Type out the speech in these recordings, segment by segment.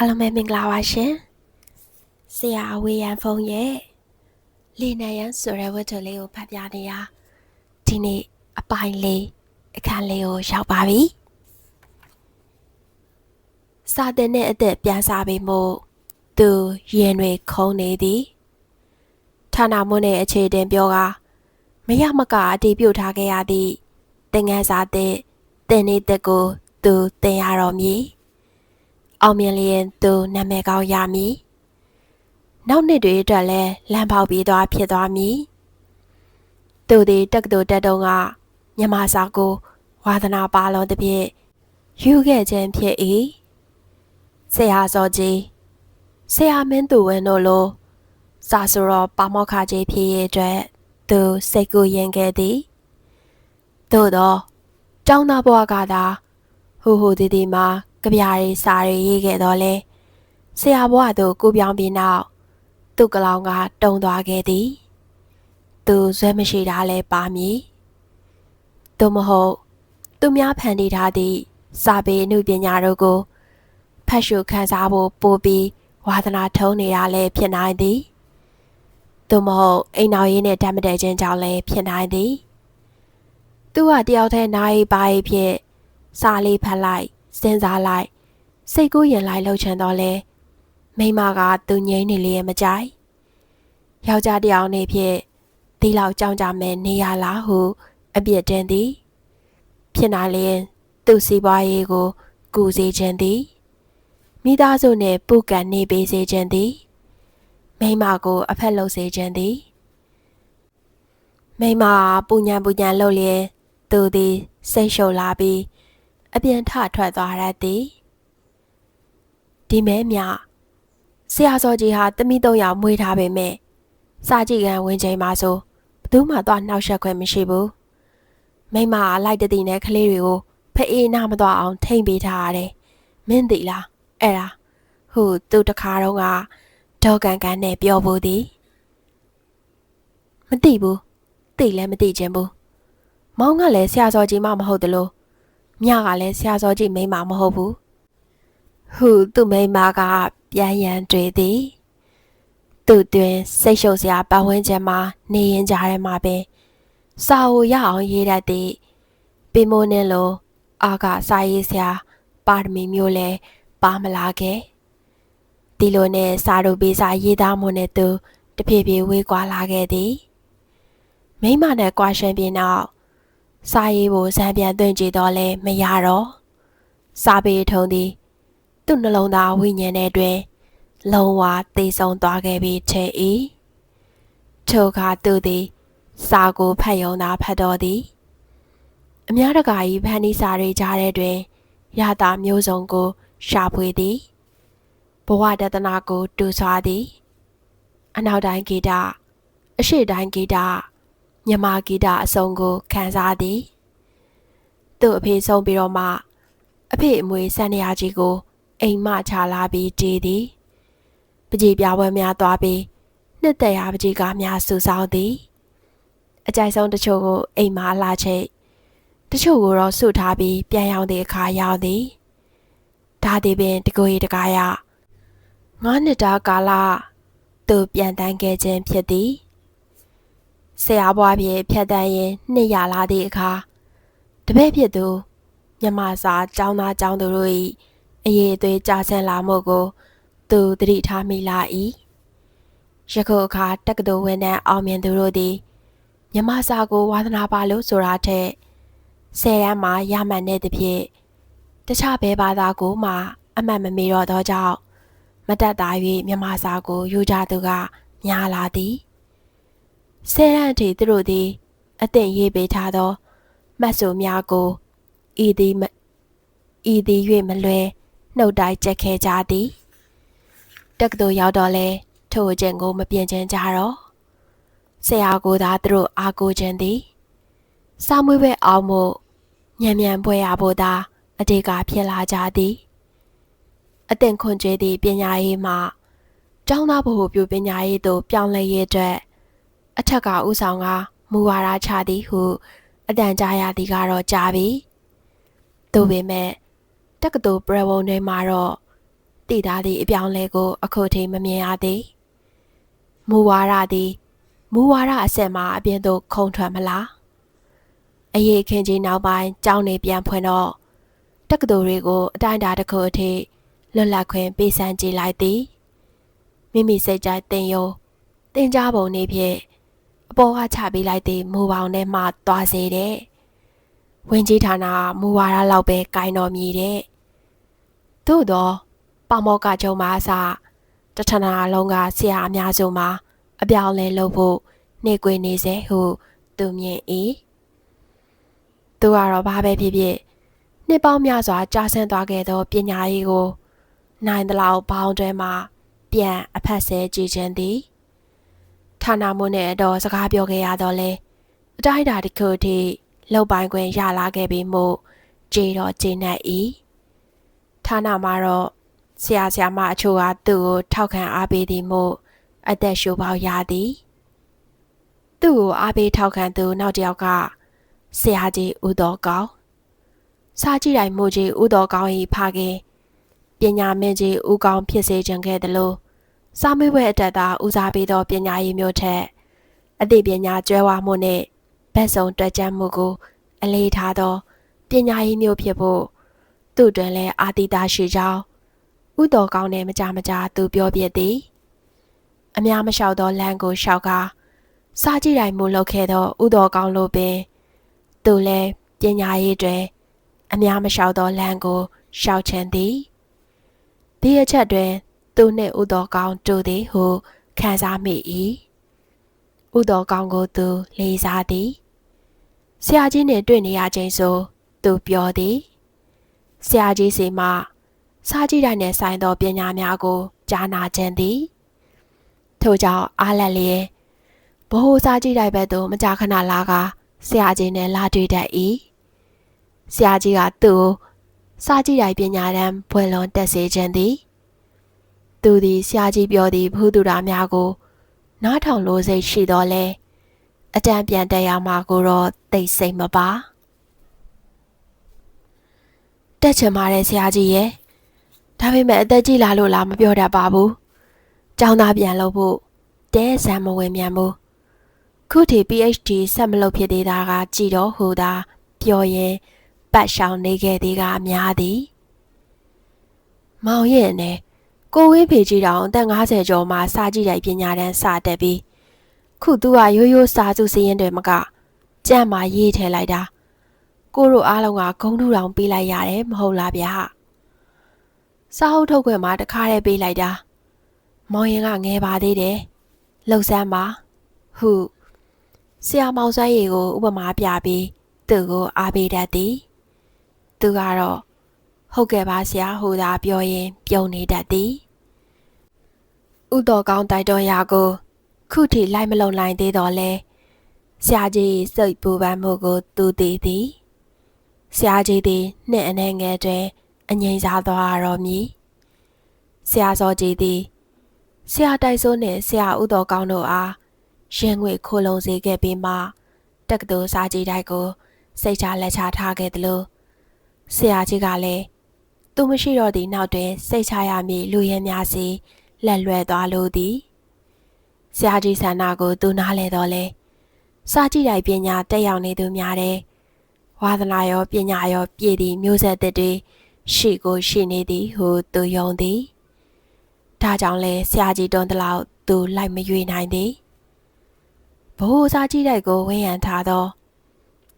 အားလုံးပဲမင်္ဂလာပါရှင်ဆရာဝေယံဖုံရဲ့လေနံရန်ဆိုတဲ့ဝတ္ထုလေးကိုဖတ်ပြနေရဒီနေ့အပိုင်းလေးအခန်းလေးကိုရောက်ပါပြီစာတင်တဲ့အသက်ပြန်စားပြီးမို့သူရင်တွေခုံနေသည်ဌာနမွန်းရဲ့အခြေတင်ပြောကမရမကအတီးပြုတ်ထားခဲ့ရသည့်တင်ငန်းစာတဲ့တင်နေတဲ့ကိုသူတင်ရတော်မူ အောင်မြင်လျင်သူနာမည်ကောင်းရမည်နောက်နှစ်တွေအတွက်လည်းလမ်းပေါက်ပြီးသွားဖြစ်သွားမည်သူသည်တက္ကသိုလ်တက်တုံးကမြန်မာစာကိုဝါသနာပါလုံးတစ်ပြည့်ယူခဲ့ခြင်းဖြစ်၏ဆရာစောကြီးဆရာမင်းသူဝင်းတို့လိုစာဆိုတော့ပါမောက္ခကြီးဖြစ်ရဲ့အတွက်သူစိတ်ကူးရင်ခဲ့သည်သို့တော့ကျောင်းသားဘဝကသာဟူဟူတီတီမှာ ကြပြားရီစာရီရေးခဲ့တော့လဲဆရာဘဝသို့ကိုပြောင်းပြီးနောက်သူ့ကလောင်ကတုံသွားခဲ့သည် သူဇွဲမရှိတာလဲပါမည်သို့မဟုတ် သူများဖန်တီးထားသည့်စာပေအမှုပညာတို့ကိုဖတ်ရှုခန်းစားဖို့ပို့ပြီးဝါသနာထုံးနေတာလည်းဖြစ်နိုင်သည်သို့မဟုတ်အိမ်တော်ရေးနဲ့တတ်မတဲ့ခြင်းကြောင့်လည်းဖြစ်နိုင်သည်သူကတယောက်တည်းနိုင်ပါ၏ဖြစ်စာလေးဖတ်လိုက် စဉ်းစားလိုက်စိတ်ကူးရင်လိုက်လှုပ်ချင်တော့လဲမိမကသူငိမ့်နေလေမကြိုက်ယောက်ျားတယောက်နေဖြင့်ဒီလောက်ကြောင်ကြမယ်နေရလားဟု အပြစ်တင်သည် ဖြစ်နိုင်လျင်သူ့စီးပွားရေးကို ကူစေခြင်းသည်မိသားစုနှင့်ပုကန်နေပေးစေခြင်းသည်မိမကိုအဖက်လုပ်စေခြင်းသည်မိမပူညံပူညံလုပ်လျင်သူသည်စိတ်ရှုပ်လာပြီး အပြင်ထထွက်သွားရသည်ဒီမဲမြဆရာစောကြီးဟာတမိသုံးယောက်မွေးထားပေမဲ့စာကြည့်ကန်ဝင်ချိန်မှာဆိုဘသူမှတော့နှောက်ယှက်ခွင့်မရှိဘူးမိမကလိုက်တည်တဲ့ကလေးတွေကိုဖအေးနာမတော့အောင်ထိမ့်ပေးထားရတယ်မင်းသိလားအဲ့ဒါဟိုသူတခါတော့ကဒေါကန်ကန်နဲ့ပြောဖို့သည်မသိဘူးသိလည်းမသိခြင်းဘူးမောင်ကလည်းဆရာစောကြီးမှမဟုတ်တလို့ မြကလည်းဆရာစောကြီးမိန်းမမဟုတ်ဘူးဟုသူ့မိန်းမကပြန်ရန်တွေ့သည်သူ့တွင်စိတ်ရှုပ်စရာပတ်ဝန်းကျင်မှာနေရင်ကြားထဲမှာပင်စာအုပ်ရအောင်ရေးတတ်သည့်ပင်မိုးနဲ့လိုအာကစာရေးဆရာပါရမီမျိုးလဲပါမလာခဲ့ဒီလိုနဲ့စာတို့ပေးစာရေးသားမှုနဲ့သူတဖြည်းဖြည်းဝေးကွာလာခဲ့သည်မိမနဲ့ကွာရှန်ပြင်းနောက် စာရေးဖို့ဇံပြန်သွင်းကြည့်တော့လဲမရတော့စာပေထုံးသည် သူ့နှလုံးသားဝိညာဉ်ထဲတွင်လုံးဝသိဆုံးသွားခဲ့ပြီထင်၏ထိုအခါသူသည် စာကိုဖတ်ယုံသာဖတ်တော်သည်အများတကာကြီးဖန်တီးစာတွေကြားထဲတွင်ရတာမျိုးစုံကို ရှာဖွေသည်ဘဝတဒနာကို တူဆွာသည် အနောက်တိုင်းဂီတအရှိတိုင်းဂီတ မြမဂီတအစုံကိုခံစားသည်သူ့အဖေဆုံးပြီးတော့မှအဖေအမွေစံနေရာကြီးကို အိမ်မချလာပြီးတည်သည်ပကြီးပြပွဲများသွားပြီးနှစ်သက်ရာပကြီးကားများစုဆောင်းသည်အကြိုက်ဆုံးတချို့ကိုအိမ်မလာချိတ်တချို့ကိုတော့ဆုထားပြီးပြန်ရောက်တဲ့အခါရောက်သည်ဒါသည်ပင်တကိုရီတကားရငါးနှစ်တာကာလသူပြန်တန်းခဲ့ခြင်းဖြစ်သည် ဆရာဘွားပြေဖြတ်တန်းရင်နှစ်ရလာသည့်အခါတပည့်ဖြစ်သူမြမစာចောင်းသားចောင်းသူတို့၏အရေးအသွေးကြဆင်းလာမှုကို သူသတိထားမိလာ၏ယခုအခါတက္ကသိုလ်ဝင်တဲ့အောင်မြင်သူတို့သည်မြမစာကိုဝါသနာပါလို့ဆိုတာထက်ဆယ်ရန်မှာရမှန်တဲ့သဖြင့်တခြားဘဲဘာသာကိုမှ အမှတ်မမေတော့သောကြောင့်မတက်တာ၍မြမစာကိုယူကြသူကများလာသည် ဆယ်ရန်ထိသူတို့သည် အသင့်ရေးပေးထားသောမှတ်စုများကိုဤသည်ဤသည်၍မလွဲနှုတ်တိုက်ကြက်ခဲကြသည်တက္ကသိုလ်ရောက်တော့လဲထို့အကျင့်ကိုမပြင်းချင်ကြတော့ဆရာကိုသာသူတို့အားကိုးခြင်းသည်စာမွေးပဲအောင်မှုညံမြန်ပွဲရဖို့သာအတေကဖြစ်လာကြသည်အသင်ခွန်ကျွေးသည့်ပညာရေးမှကျောင်းသားဘ ਹੁ ပြုပညာရေးသို့ပြောင်းလဲရေးအတွက် အထက်ကဥဆောင်ကမူဝါဒချသည်ဟုအတန်ကြားရသည်ကတော့ကြားပြီ။သို့ပေမဲ့တက္ကသိုလ်ပရဝုံတွေမှာတော့တည်သားသည့်အပြောင်းလဲကို အခုထိမမြင်ရသည်မူဝါဒသည်မူဝါဒအစစ်မှအပြင်သို့ခုံထွက်မလားအရေးခင်ကြီးနောက်ပိုင်းကြောင်းနေပြန်ဖွင့်တော့တက္ကသိုလ်တွေကိုအတိုင်းအတာတစ်ခုအထိလွတ်လပ်ခွင့်ပေးစမ်းကြည့်လိုက်သည်မိမိစိတ်ကြိုက်တင်ယုံတင်ကြပုံနေဖြင့် အပေါ်ကချပေးလိုက်သည့်မူပေါင်းထဲမှသွားစေတဲ့ဝင်ကြီးဌာနမူဝါဒလောက်ပဲကင်တော်မြည်တဲ့သို့တော့ပမောကကျုံမှာအစတထနာလုံးကဆရာအများစုမှာအပြောင်းလဲလုပ်ဖို့နေကွေနေစေဟုသူမြင်၏သူကတော့ဘာပဲဖြစ်ဖြစ်နှစ်ပေါင်းများစွာကြာဆင်းသွားခဲ့သောပညာရေးကို နိုင်သလောက်ဘောင်းတွဲမှာပြန်အဖက်ဆဲကြည့်ခြင်းသည် ဌာနမှုနဲ့တော့စကားပြောခဲ့ရတော့လဲအတိုင်းအတာတစ်ခုထိလောက်ပိုင်းခွင့်ရလာခဲ့ပြီးမို့ကြေတော့ကျေနပ်၏ဌာနမှာတော့ဆရာဆရာမအချို့ကသူ့ကိုထောက်ခံအားပေးသည်မို့အသက်ရှူပေါရသည်သူ့ကိုအားပေးထောက်ခံသူနောက်တစ်ယောက်ကဆရာကြီးဦးတော်ကောင်းစားကြည့်တိုင်းမို့ကြီးဦးတော်ကောင်း၏ဖခင်ပညာမင်းကြီးဦးကောင်းဖြစ်စေခြင်းခဲ့တယ်လို့ စာမေးပွဲအတက်သားဦးစားပေးသောပညာရေးမျိုးထက်အသိပညာကျွဲဝမှုနှင့်ဘက်စုံတွက်ကြမှုကို အလေးထားသောပညာရေးမျိုးဖြစ်ဖို့သူ့တွင်လည်းအာတိတာရှိကြောင်းဥတော်ကောင်းနဲ့မကြမကြသူပြောပြသည်အများမလျှောက်သောလမ်းကိုရှောက်ကစားကြည့်တိုင်းမူလုပ်ခဲ့သောဥတော်ကောင်းလိုပင်သူလည်းပညာရေးတွင်အများမလျှောက်သောလမ်းကိုရှောက်ချင်သည်ဒီအချက်တွင် သူနှင့်ဥတော်ကောင်းတူသည်ဟုခံစားမိ၏ဥတော်ကောင်းကိုသူလေးစားသည်ဆရာကြီးနှင့်တွေ့နေရခြင်းဆိုသူပြောသည်ဆရာကြီးစီမှစားကြည့်တိုင်းနဲ့ဆိုင်သောပညာများကိုကြားနာခြင်းသည်ထို့ကြောင့်အားလက်လျက်ဘ ਹੁ စားကြည့်တိုင်းဘက်သို့မကြာခဏလာကဆရာကြီးနဲ့လာတွေ့တတ်၏ဆရာကြီးကသူ့စားကြည့်တိုင်းပညာတန်းဘွယ်လွန်တက်စေခြင်းသည် သူသည်ဆရာကြီးပြောသည့်ဘုသူရာများကိုနားထောင်လို့စိတ်ရှိတော်လဲအတန်ပြန်တက်ရမှာကိုတော့သိစိတ်မပါတက်ချင်ပါတယ်ဆရာကြီးရဲ့ဒါပေမဲ့အသက်ကြီးလာလို့လားမပြောတတ်ပါဘူး။ကျောင်းသားပြန်လုပ်ဖို့တဲဆံမဝင်မြန်ဘူး။ခုထိ PhD ဆက်မလုပ်ဖြစ်သေးတာကကြည်တော့ဟူတာပြောရင်ပတ်ရှောင်နေခဲ့သေးကအများသည်။မောင်ရဲ့နဲ့ ကိုဝင်းဖေကြီးတောင်အသက်50ကျော်မှစာကြည့်တိုင်းပညာတန်းစတက်ပြီးခုသူကရိုးရိုးစာစုစည်းရင်တွေမကကြံ့မာရေးထဲလိုက်တာကိုတို့အားလုံးကဂုံးထူတောင်ပေးလိုက်ရတယ်မဟုတ်လားဗျာ။စားဟုတ်ထုတ်ခွင့်မှာတခါတည်းပေးလိုက်တာမောင်ရင်ကငဲပါသေးတယ်လှုပ်ဆန်းပါဟုဆရာမောင်စွမ်းရည်ကို ဥပမာပြပြီးသူ့ကိုအားပေးတတ်သည် သူကတော့ ဟုတ်ကဲ့ပါဆရာဟူသာပြောရင်ပြုံနေတတ်သည်ဥတော်ကောင်းတိုက်တော်ရာကို ခုထိလိုက်မလုံနိုင်သေးတော့လဲဆရာကြီးစိတ်ပူပန်မှုကိုသူသိသည်ဆရာကြီးသည်နှစ်အနှဲငယ်တွင်အငိမ့်စားသွားတော်မူဆရာစောကြည်သည်ဆရာတိုက်စိုးနှင့်ဆရာဥတော်ကောင်းတို့အားရင်ငွေခိုးလုံစေခဲ့ပြီးမှတက္ကသိုလ်စာကြည်တိုက်ကို စိတ်ချလက်ချထားခဲ့သလိုဆရာကြီးကလည်း သူမရှိတော့သည့်နောက်တွင်စိတ်ချရမည်လူရဲများစီလက်လွဲသွားလိုသည်ဆရာကြီးဆန္ဒကိုသူနားလဲတော့လဲစာကြည့်တိုက်ပညာတက်ရောက်နေသူများတဲ့ဝါသနာရောပညာရောပြည့်သည့်မျိုးဆက်သစ်တွေရှိကိုရှိနေသည်ဟုသူယုံသည်ဒါကြောင့်လဲဆရာကြီးတွန်းတလောက်သူလိုက်မရွေနိုင်သည်ဘိုးစားကြီးတိုက်ကိုဝင်းရံထားသော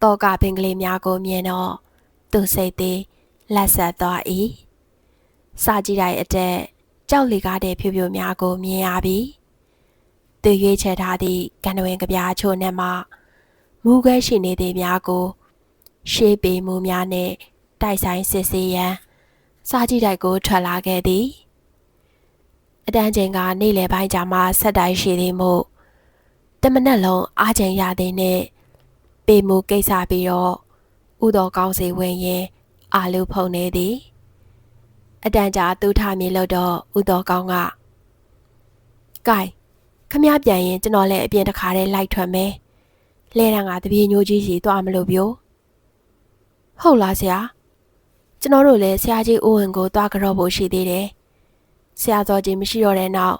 တောကပင်ကလေးများကိုမြင်တော့သူစိတ်သည် လက်ဆက်သွား၏စာကြီးတိုက်အတက်ကြောက်လီကားတဲ့ဖြူဖြူများကိုမြင်ရပြီသူရွေးချယ်ထားသည့်ကံတွင်ကြပြားချို့နဲ့မှမူခဲရှိနေသည်များကို ရှေးပေမှုများနှင့်တိုက်ဆိုင်စစ်ဆေးရန်စားကြည့်တိုက်ကိုထွက်လာခဲ့သည်အတန်းချိန်ကနေ့လယ်ပိုင်းကြာမှဆက်တိုင်းရှိသည်မို့တမနက်လုံးအားချိန်ရသည်နှင့်ပေမူကိစ္စပြီးတော့ဥတော်ကောင်းစီဝင်ရင် အာလူဖုန်နေသည်အတန်းကြာသူထမြေလို့တော့ဥတော်ကောင်းကကဲခမပြန်ရင်ကျွန်တော်လည်းအပြင်တစ်ခါတည်းလိုက်ထွက်မယ်လဲတန်းကတပြေညိုကြီးစီသွားမလို့ပြို့ဟုတ်လားဆရာကျွန်တော်တို့လည်းဆရာကြီးအိုးဝင်ကိုသွားကြတော့ဖို့ရှိသေးတယ်ဆရာစောကြီးမရှိတော့တဲ့နောက်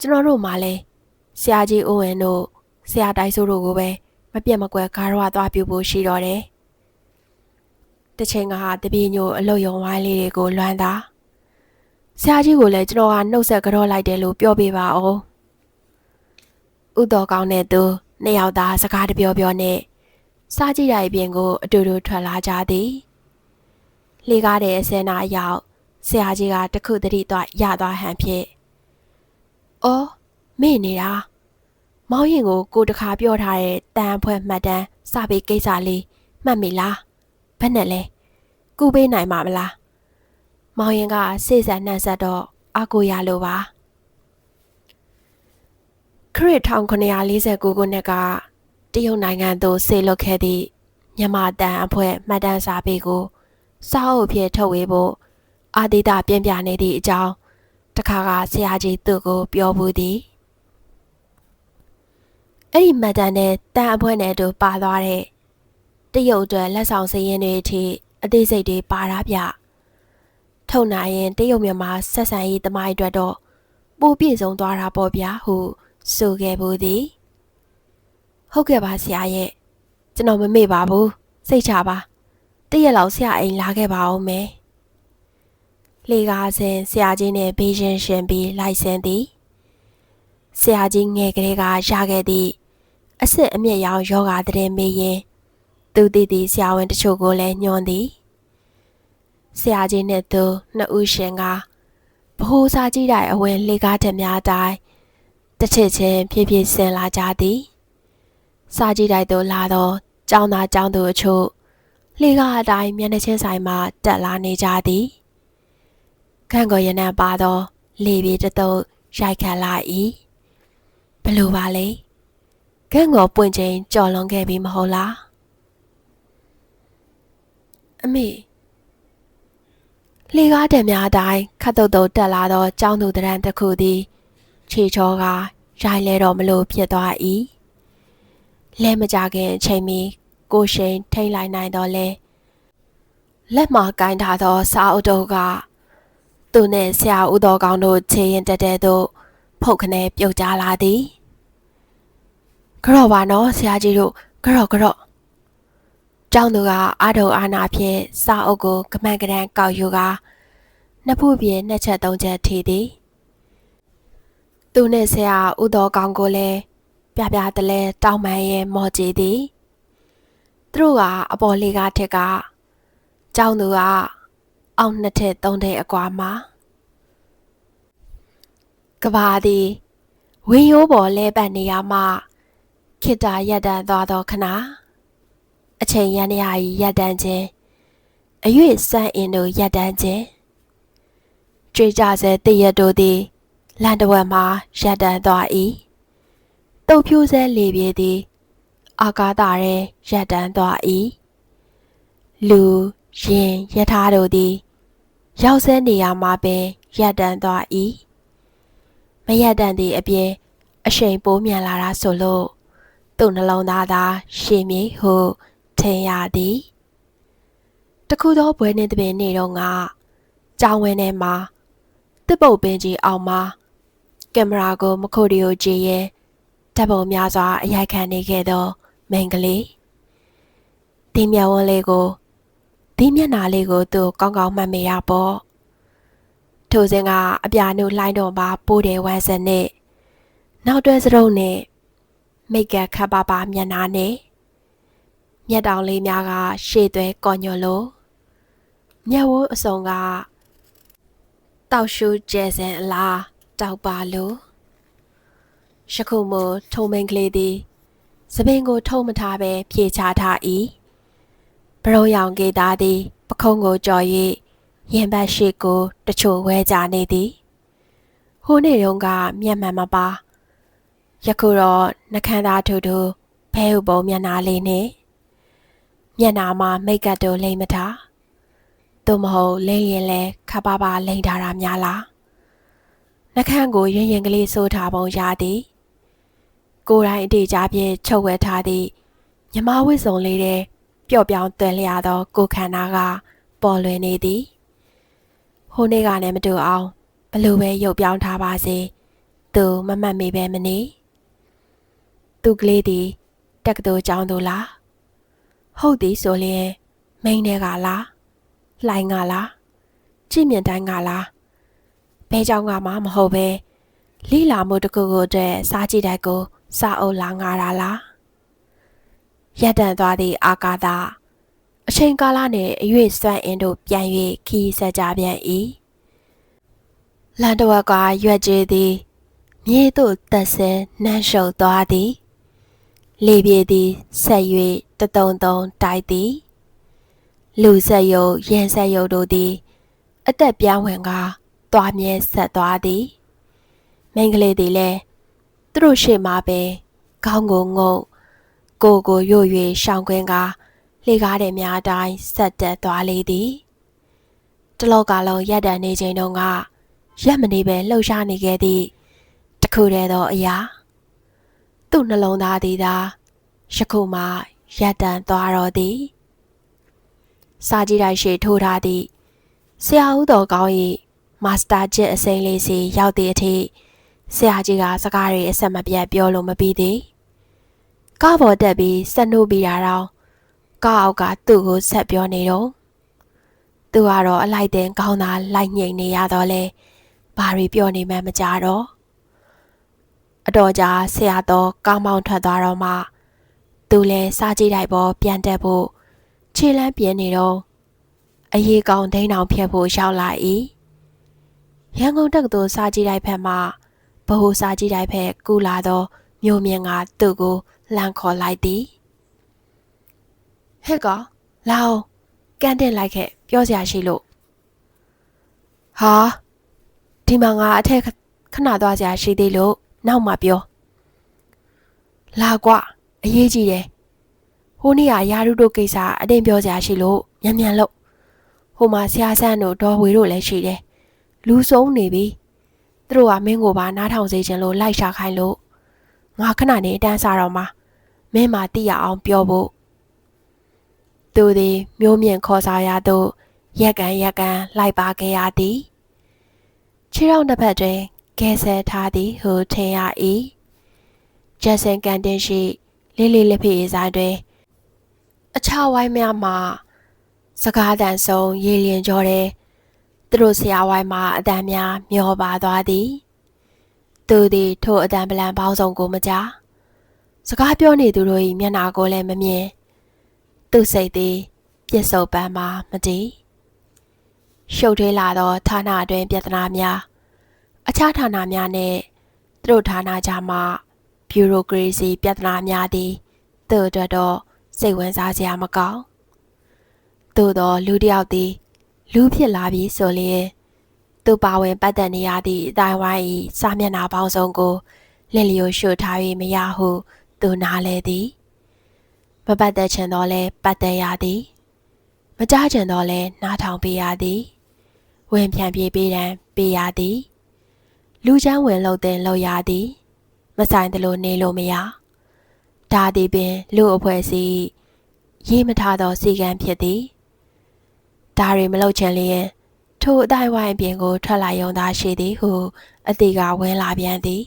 ကျွန်တော်တို့မှလည်းဆရာကြီးဦးဝင်းတို့ဆရာတိုက်စိုးတို့ကိုပဲမပြတ်မကွက်ကားရွာသွားပြဖို့ရှိတော့တယ်။ တစ်ချိန်ကတပည့်ညိုအလုတ်ယုံဝိုင်းလေးတွေကိုလွမ်းတာဆရာကြီးကိုလည်းကျွန်တော်ကနှုတ်ဆက်ကြော့လိုက်တယ်လို့ပြောပြပါအောင်။ဥတော်ကောင်းတဲ့သူနှစ်ယောက်သားစကားတပြောပြောနဲ့စားကြည့်ရအပြင်ကို အတူတူထွက်လာကြသည်။လေကားတဲ့အစင်းနာရောက်ဆရာကြီးကတခုတတိသွားရသွားဟန်ဖြစ်။အော်မေ့နေတာ။မောင်ရင်ကိုကိုတခါပြောထားတဲ့တန်ဖွဲ့မှတ်တမ်းစပေးကိစ္စလေးမှတ်မိလား။ ဘယ်နဲ့လဲ။ကူပေးနိုင်မှာမလား။မောင်ရင်ကစိတ်ဆက်နှံ့ဆက်တော့အကိုရလို့ပါ။ခရစ်1949ခုနှစ်ကတရုတ်နိုင်ငံသို့ဆေးလွတ်ခဲ့သည့်မြန်မာတန်အဖွဲ့မှတ်တမ်းစာပေကိုစာအုပ်ဖြင့်ထုတ်ဝေဖို့အာတိတပြင်းပြနေသည့်အကြောင်းတခါကဆရာကြီးသူ့ကိုပြောဘူးသည်အဲ့ဒီမှတ်တမ်းနဲ့တန်အဖွဲ့နဲ့အတူပါသွားတဲ့ တရုတ်အတွက်လက်ဆောင်စည်ရင်တွေအထိအသေးစိတ်တွေပါတာဗျထုတ်နိုင်ရင်တရုတ်မြန်မာဆက်ဆံရေးတမိုင်းအတွက်တော့ပိုပြည့်စုံသွားတာပေါ့ဗျာဟုဆိုခဲ့ဘူးသည်ဟုတ်ကဲ့ပါဆရာရဲ့ကျွန်တော်မမေ့ပါဘူးစိတ်ချပါတရက်လောက်ဆရာအိမ်လာခဲ့ပါဦးမယ်လေကားစဉ်ဆရာကြီးနဲ့ဘေးရှင်ရှင်ပြီးလိုက်ဆင်းသည်ဆရာကြီးငယ်ကလေးကရခဲ့သည့်အစ်စ်အမြင့်ရောင်ယောဂတဲ့မေးရင် သူတည်တည်ဆရာဝန်တချို့ကိုလည်းညွှန်သည်ဆရာကြီးနဲ့သူနှစ်ဦးရှင်ကဘိုးစာကြီးတိုင်အဝင်လေကားထက်များတိုင်းတစ်ချက်ချင်းဖြည်းဖြည်းဆင်းလာကြသည်စာကြည့်တိုက်သို့လာသောကျောင်းသားကျောင်းသူအချို့လေကားအတိုင်းမျက်နှာချင်းဆိုင်မှတက်လာနေကြသည်ခန့်ကိုရနံပါသောလေပြေတတုပ်ရိုက်ခတ်လာ၏ဘလို့ပါလဲခန့်ကိုပွင့်ချင်းကြော်လွန်ခဲ့ပြီမဟုတ်လား အမေလေကားတံများအတိုင်းခတ်တုတ်တုတ်တက်လာသောကျောင်းသူတရံတစ်ခုသည်ခြေချောကရိုက်လဲတော့မလို့ဖြစ်သွား၏လဲမကြခင်အချိန်မီကိုရှိန်ထိတ်လိုက်နိုင်တော့လဲလက်မှာကင်ထားသောစာအုပ်တို့ကသူနှင့်ဆရာဦးတော်ကောင်းတို့ခြေရင်တက်တဲ့သို့ဖုတ်ခနဲပြုတ်ကြလာသည်ကြော့ပါနော်ဆရာကြီးတို့ကြော့ကြော့ ကျောင်းသူကအာထုံအာနာဖြင့်စာအုပ်ကိုကမန်ကရန်ကောက်ယူကနှစ်ဖူးပြင်းနှစ်ချက်သုံးချက်ထီသည်သူနှင့်ဆရာဦးတော်ကောင်းကိုလည်းပြပြတလဲတောင်းပန်ရဲ့မော်ကြည်သည်သူတို့ကအပေါ်လေးကားထက်ကကျောင်းသူကအောက်နှစ်ထက်သုံးထက်အကွာမှာကဘာသည်ဝင်းရိုးပေါ်လဲပတ်နေရမှခိတာရက်တန်သွားသောခဏ အချိန်ရန်ရာကြီးရက်တန်ခြင်းအရွေ့စမ်းအင်းတို့ရက်တန်ခြင်းကြွေကြဆဲတည့်ရတို့သည်လန်တဝက်မှာရက်တန်သွား၏တုတ်ဖြိုးဆဲလေပြေသည်အာကာသရဲရပ်တန်းသွား၏လူရင်ယထာတို့သည် ရောက်ဆဲနေရာမှာပင်ရပ်တန်းသွား၏မရပ်တန်းသည့်အပြင်အရှိန်ပိုးမြန်လာတာဆိုလို့သူ့နှလုံးသားသာရှည်မြေဟု ထင်ရသည်တခုသောဘွဲနှင်းတပင်နေတော့ကကြောင်ဝင်းထဲမှာတစ်ပုတ်ပင်ကြီးအောင်မှာကင်မရာကိုမခုတ်ရီကိုကြည့်ရင်ဓာတ်ပုံများစွာအရိုက်ခံနေခဲ့သောမိန်ကလေးဒီမျက်ဝန်းလေးကိုဒီမျက်နာလေးကိုသူကောင်းကောင်းမှတ်မိရပေါ့ထိုစဉ်ကအပြာနုလှိုင်းတော်မှာပိုးတယ်ဝမ်းစက်နဲ့နောက်တွဲစရုပ်နဲ့မိတ်ကခပ်ပါပါမျက်နာနဲ့ မျက်တောင်လေးများက ရှေ့သွဲကော်ညွန်လို့မျက်ဝန်းအစုံကတောက်ရှူကျဲစင်အလားတောက်ပါလို့ယခုမှထုံမိန်ကလေးသည်စပင်ကိုထုံမထားပဲပြေချထား၏ဘရုံရောင်ကေသားသည် ပခုံးကိုကြော်၍ရင်ဘတ်ရှိကိုတချို့ဝဲကြနေသည်ဟိုနေ့တုန်းကမျက်မှန်မပါယခုတော့နှခမ်းသားထူထူဘဲဥပုံမျက်နာလေးနဲ့ မျက်နာမှာမိတ်ကပ်တို့လိမ့်မထားသို့မဟုတ်လိမ့်ရင်လဲခပ်ပါပါလိမ့်ထားတာများလားနှခမ်းကိုရင်ရင်ကလေးစိုးထားပုံရသည်ကိုယ်တိုင်အတေချဖြင့်ချုပ်ဝဲထားသည့်မြမဝစ်စုံလေးတဲ့ပျော့ပြောင်းသွဲလျာသော ကိုခန္ဓာက ပေါ်လွင်နေသည်ဟိုနေ့ကလည်းမတူအောင်ဘလို့ပဲရုပ်ပြောင်းထားပါစေသူမမှတ်မိပဲမနေသူကလေးဒီတက္ကသိုလ်ကျောင်းသူလား ဟုတ်သည်ဆိုလျင်မိန်းတဲ့ကလားလှိုင်းကလားကြည့်မြင်တိုင်းကလားဘဲเจ้าကမှမဟုတ်ပဲလိလာမှုတစ်ခုခုအတွက်စားကြည့်တဲ့ကိုစာအုပ်လာငါတာလားရက်တန်သွားသည့်အာကာသအချိန်ကာလနှင့်အရွေ့စွမ်းအင်တို့ပြန်၍ခီးဆက်ကြပြန်၏လန်တဝက်ကရွက်ကြည်သည်မြေသို့တက်ဆဲနှမ်းရှုပ်သွားသည် လေပြေသည်ဆက်၍တတုံတုံတိုက်သည်လူဆက်ယုတ်ရင်ဆက်ယုတ်တို့သည် အသက်ပြောင်းဝင်ကားသွားမြဲဆက်သွားသည်မိန်းကလေးသည်လည်းသူတို့ရှေ့မှာပဲခေါင်းကိုငုံကိုကိုရွ၍ရှောင်ခွင်းကားလေကားတဲ့များအတိုင်းဆက်တက်သွားလေသည်တလောကလုံးရက်တန်နေချိန်တုန်းကရက်မနေပဲလှုပ်ရှားနေခဲ့သည့်တခုတည်းသောအရာ သူ့နှလုံးသားသည်သာယခုမှရက်တန်သွားတော်သည်စာကြည့်တိုက်ရှိထိုးထားသည့်ဆရာဦးတော်ကောင်း၏မာစတာကျစ်အစိမ်းလေးစီရောက်သည့်အထိဆရာကြီးကစကားတွေအဆက်မပြတ်ပြောလို့မပြီးသေးကားပေါ်တက်ပြီးဆက်နှုတ်ပြီးတာတော့ကားအောက်ကသူ့ကိုဆက်ပြောနေတော့သူကတော့အလိုက်တဲ့ကောင်းသားလိုက်ငိမ့်နေရတော့လဲဘာတွေပြောနေမှမကြတော့ အတော်ကြာဆရာတော်ကောင်းမောင်းထွက်သွားတော့မှသူလဲစားကြည့်တိုက်ပေါ်ပြန်တက်ဖို့ခြေလမ်းပြင်းနေတော့အရေးကောင်ဒိန်းအောင်ဖြတ်ဖို့ရောက်လာ၏ရန်ကုန်တက္ကသိုလ်စားကြည့်တိုက်ဖက်မှဗဟိုစားကြည့်တိုက်ဖက်ကူလာသောမြို့မြင့်ကသူ့ကိုလှမ်းခေါ်လိုက်သည်ဟဲ့ကောင်လာအောင်ကန်တင်လိုက်ခဲ့ပြောစရာရှိလို့ဟာဒီမှာငါအထက်ခဏသွားစရာရှိသေးလို့ နောက်မှပြောလာကွာအရေးကြီးတယ်ဟိုနေ့ကယာရုတို့ကိစ္စအတင်းပြောစရာရှိလို့မြန်မြန်လုပ်ဟိုမှာဆရာဆန်းတို့ဒေါ်ဝေတို့လည်းရှိတယ်လူဆုံးနေပြီသူတို့ကမင်းကိုပါနားထောင်စေခြင်းလို့လိုက်ရှာခိုင်းလို့ငါခဏနေအတန်းစားတော့မှမင်းမာတိရအောင်ပြောဖို့သူသည်မျိုးမြင့်ခေါ်စားရသို့ရက်ကန်ရက်ကန်လိုက်ပါခဲ့ရသည်ခြေထောက်နှစ်ဖက်တွင် ကဲဆဲထားသည်ဟုထင်ရ၏ဂျက်ဆန်ကန်တင်ရှိလေးလေးလက်ဖေးဆိုင်တွင်အခြားဝိုင်းများမှစကားတန်ဆုံးရေလျင်ကြောတဲ့သူတို့ဆရာဝိုင်းမှာအတန်များမျောပါသွားသည် သူသည်ထို့အတန်ပလန်ပေါင်းစုံကိုမကြားစကားပြောနေသူတို့၏မျက်နှာကိုလည်းမမြင်သူစိတ်သည်ပြစ်စုံပန်းမှာမတည်ရှုပ်ထွေးလာသောဌာနအတွင်းပြဿနာများ အခြားဌာနများနှင့်သူတို့ဌာနကြားမှဘျူရိုကရေစီပြဿနာများသည်သူ့အတွက်တော့စိတ်ဝင်စားစရာမကောင်းသို့သောလူတစ်ယောက်သည်လူဖြစ်လာပြီဆိုလျင်သူပါဝင်ပတ်သက်နေရသည့်အတိုင်းဝိုင်း၏စာမျက်နှာပေါင်းစုံကိုလက်လျိုရှုထား၍မရဟုသူနားလဲသည်မပတ်သက်ချင်တော့လဲပတ်သက်ရသည်မကြားချင်တော့လဲနားထောင်ပေးရသည်ဝင်ဖြန့်ပြေးပေးတမ်းပေးရသည် လူချမ်းဝင်လို့တင်လို့ရသည် မဆိုင်တယ်လို့နေလို့မရဒါသည်ပင်လူအဖွဲ့အစည်းရေးမထားသောစီကံဖြစ်သည်ဒါတွေမလုပ်ချင်လျင်ထိုအတိုင်းဝိုင်းအပြင်ကိုထွက်လာရုံသာရှိသည်ဟုအတီကဝင်လာပြန်သည်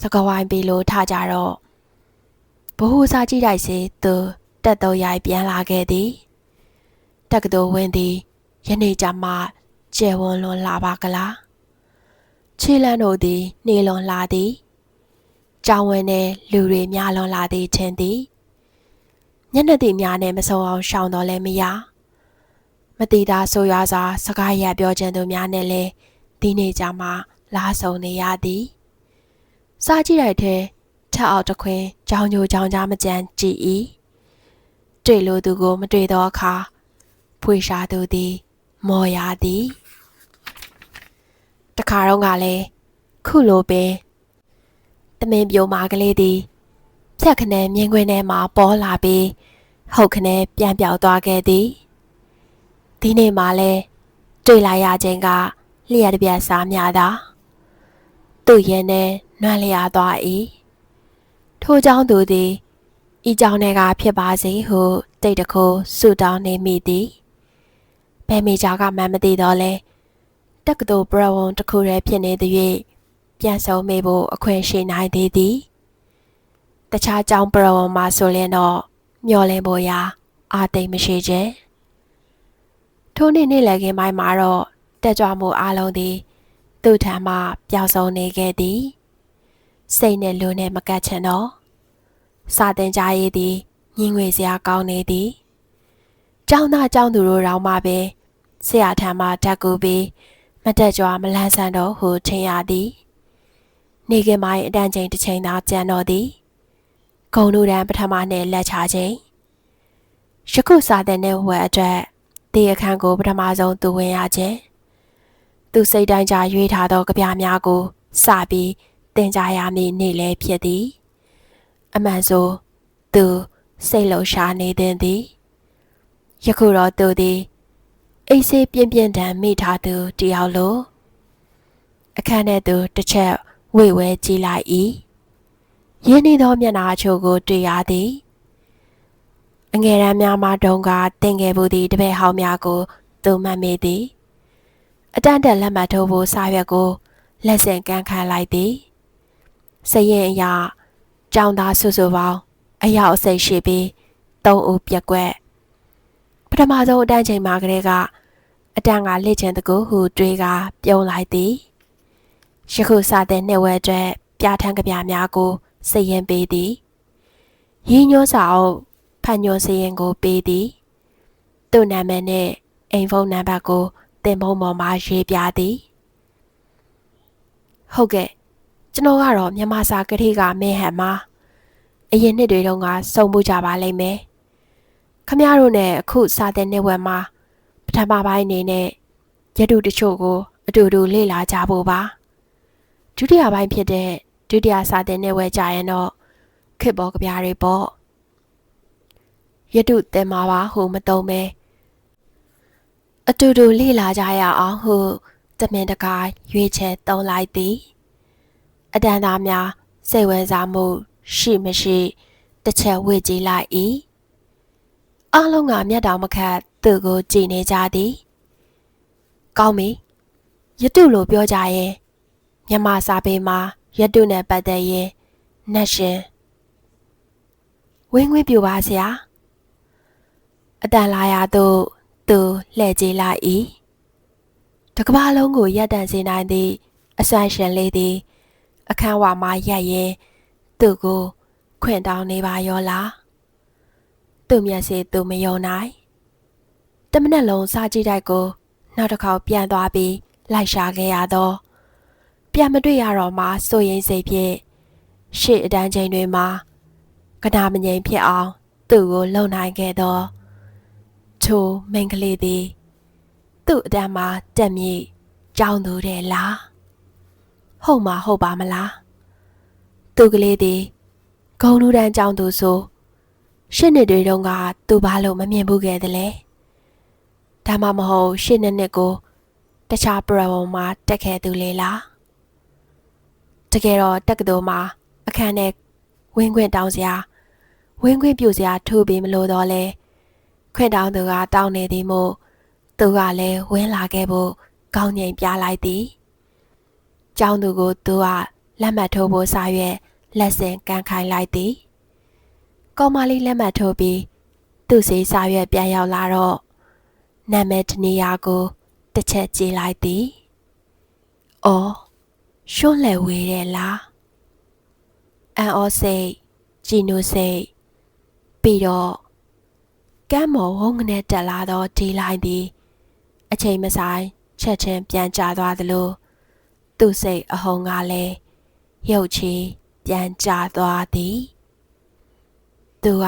စကဝိုင်းပြီးလို့ထကြတော့ဘ ഹു စာကြည့်တိုက်စေသူတက်တော့ရိုက်ပြန်လာခဲ့သည်တက္ကသိုလ်ဝင်သည်ယနေ့ကျမှကျယ်ဝန်းလွန်လာပါကလား ခြေလန်းတို့သည် နေလွန်လာသည်ကြောင်ဝင်တဲ့လူတွေများလွန်လာသည်ထင်သည်ညနေတိများနဲ့မဆုံအောင်ရှောင်တော့လည်းမရမတိတာဆိုရွာစွာစကားရပြောခြင်းသူများနဲ့လည်းဒီနေ့ကြမှာလားဆုံနေရသည်စားကြည့်လိုက်တဲ့ထက်အောက်တခွင်ကြောင်ကြိုကြောင်ကြားမကြမ်းကြည်၏တွေ့လို့သူကို မတွေ့တော့အခါဖွေရှာသူသည် မော်ရသည် တခါတော့ကလည်းခုလိုပင်တမင်ပြိုမာကလေးသည်ဖြက်ခနဲမြင်းခွင်းထဲမှာပေါ်လာပြီးဟုတ်ခနဲပြန်ပြောက်သွားခဲ့သည်ဒီနေ့မှလည်းတွေ့လာရခြင်းကလျှက်တပြက်စားများသာသူ့ရင်နဲ့နွမ်းလျာသွား၏ထို့ကြောင့်သူသည်ဤကြောင့်တွေကဖြစ်ပါစေဟုတိတ်တခိုးဆုတောင်းနေမိသည်ဘယ်မိကြကမှမသိတော့လဲ တက္ကသိုလ်ပရဝုံတစ်ခုတည်းဖြစ်နေသည်၍ပြန်ဆုံးမိဖို့အခွင့်ရှိနိုင်သေးသည်တခြားကျောင်းပရဝုံမှာဆိုရင်တော့မျော်လင့်ဖို့ရာအာသိမ့်မရှိခြင်းထိုနေ့နေ့လည်ခင်းပိုင်းမှာတော့တက်ကြွမှုအလုံးသည်သူ့ထံမှပျောက်ဆုံးနေခဲ့သည်စိတ်နဲ့လူနဲ့မကတ်ချင်တော့စာတင်ကြရည်သည်ညင်ငွေစရာကောင်းနေသည်ကျောင်းသားကျောင်းသူတို့တောင်မှပင်ဆရာထံမှတက်ကူပြီး မတက်ကြွမလန်းဆန်းတော့ဟုထင်ရသည်နေကင်မိုင်းအတန်းချိန်တစ်ချိန်သာကြံတော့သည်ဂုံလူတန်းပထမနဲ့လက်ချချိန်ယခုစာတင်တဲ့ဝက်အတွက်ဒီအခန်းကိုပထမဆုံးသူဝင်ရခြင်းသူစိတ်တိုင်းကြရွေးထားသောကြပြများကိုစပြီးတင်ကြရမည်နေ့လည်းဖြစ်သည် အမှန်ဆိုသူစိတ်လှရှားနေသည်သည်ယခုတော့သူသည် အိတ်ဆေးပြင်းပြင်းတန်မိထားသူတယောက်လိုအခန်းထဲသူတစ်ချက်ဝေဝဲကြည့်လိုက်၏ရင်းနှီးသောမျက်နှာအချို့ကိုတွေ့ရသည်အငယ်ရန်များမှတုန်းကတင်ခဲ့မှုသည့်တပည့်ဟောင်းများကိုသူမှတ်မိသည်အတန်းတက်လက်မှတ်ထိုးဖို့စာရွက်ကိုလက်ဆင့်ကမ်းခံလိုက်သည်စရင်အရာကြောင်သားဆူဆူပေါင်းအယောက်အစိတ်ရှိပြီးသုံးဦးပြက်ကွက်ပထမဆုံးအတန်းချိန်မှာကလေးက အတန်းကလက်ချင်တကူဟူတွေးကပြုံးလိုက်သည်ယခုစတဲ့နှစ်ဝက်အတွက်ပြဋ္ဌာန်းကြပြများကိုစရင်ပေးသည်ရင်းညွှန်းစာအုပ်ဖတ်ညွှန်းစရင်ကိုပေးသည်သူ့နာမည်နဲ့အိမ်ဖုန်းနံပါတ်ကိုတင်ဖုန်းပေါ်မှာရေးပြသည်ဟုတ်ကဲ့ကျွန်တော်ကတော့မြန်မာစာကတိကမင်းဟန်မှာအရင်နှစ်တွေတုန်းကစုံမှုကြပါလိမ့်မယ်ခမရတို့နဲ့အခုစာတဲ့နှစ်ဝက်မှာ ပထမပိုင်းအနေနဲ့ရတုတချို့ကို အတူတူလေ့လာကြဖို့ပါဒုတိယပိုင်းဖြစ်တဲ့ဒုတိယစာတဲ့နှစ်ဝက်ကြာရင်တော့ခစ်ဘောကပြားတွေပေါ့ရတုတင်မှာပါဟိုမတုံးပဲအတူတူလေ့လာကြရအောင်ဟုတမင်တကာရွေးချယ်သုံးလိုက်သည်အတန်သားများစိတ်ဝင်စားမှု ရှိမရှိတစ်ချက်ဝေ့ကြည့်လိုက်၏အလုံးကမျက်တောင်မခတ် သူ့ကိုကြည်နေကြသည်ကောင်းပြီရတုလိုပြောကြရင်မြမစာပေမှာရတုနဲ့ပတ်သက်ရင်နတ်ရှင်ဝင်းခွင့်ပြပါဆရာအတန်လာရသို့သူလှည့်ကြည့်လိုက်၏တကဘာလုံးကိုရက်တန့်စေနိုင်သည့်အဆွမ်းရှင်လေးသည် အခန်းဝါမှရက်ရင်သူ့ကိုခွင့်တောင်းနေပါရောလားသူ့မျက်စိသူမယုံနိုင် တမနက်လုံးစားကြည့်တိုက်ကိုနောက်တစ်ခေါက်ပြန်သွားပြီးလိုက်ရှာခဲ့ရတော့ပြန်မတွေ့ရတော့မှစိုးရိမ်စိတ်ဖြင့်ရှေ့အတန်းချိန်တွေမှာကနာမငြိမ်ဖြစ်အောင်သူ့ကိုလုံနိုင်ခဲ့တော့ထိုမိန်ကလေးသည်သူ့အတန်းမှာတက်မြင့်ကြောင်းသူတယ်လားဟုတ်မှာဟုတ်ပါမလားသူကလေးသည်ဂုံလူတန်းကြောင်းသူဆိုရှစ်နှစ်တွေတုန်းကသူဘာလို့မမြင်ဘူးခဲ့သလဲ ဒါမှမဟုတ်ရှစ်နှစ်နှစ်ကိုတခြားပရဝုံမှာတက်ခဲ့သူလေလားတကယ်တော့တက္ကသိုလ်မှာအခန်းထဲဝင်းခွင့်တောင်းစရာဝင်းခွင့်ပြုစရာထိုးပြီးမလို့တော့လဲခွင့်တောင်းသူကတောင်းနေသည်မို့သူကလည်းဝင်းလာခဲ့ဖို့ကောင်းငိမ်ပြလိုက်သည်ကျောင်းသူကိုသူကလက်မှတ်ထိုးဖို့စာရွက်လက်ဆင့်ကန်ခိုင်းလိုက်သည် ကောင်မလေးလက်မှတ်ထိုးပြီးသူ့စီစာရွက်ပြန်ရောက်လာတော့ နာမည်တနေရာကိုတစ်ချက်ကြည့်လိုက်သည်။အော်ရှွန့်လဲဝေးတယ်လား။အန်အောစိတ်ကြည်နုစိတ်ပြီးတော့ကမ်းမော်ဝုန်းကနေတက်လာတော့ဒီလိုက်သည်အချိန်မဆိုင်ချက်ချင်းပြန်ကျသွားသလိုသူ့စိတ်အဟုန်ကလည်းရုပ်ချီပြန်ကျသွားသည်သူက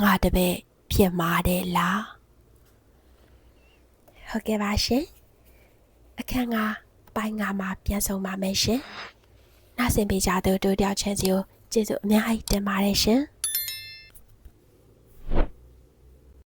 ငါတပည့်ဖြစ်မာတယ်လား ဟုတ်ကဲ့ပါရှင်အခန်းကအပိုင်းငါမှာပြန်ဆုံးပါမယ်ရှင်နားဆင်ပေးကြသူတို့တယောက်ချင်းစီကိုကျေးဇူးအများကြီးတင်ပါတယ်ရှင်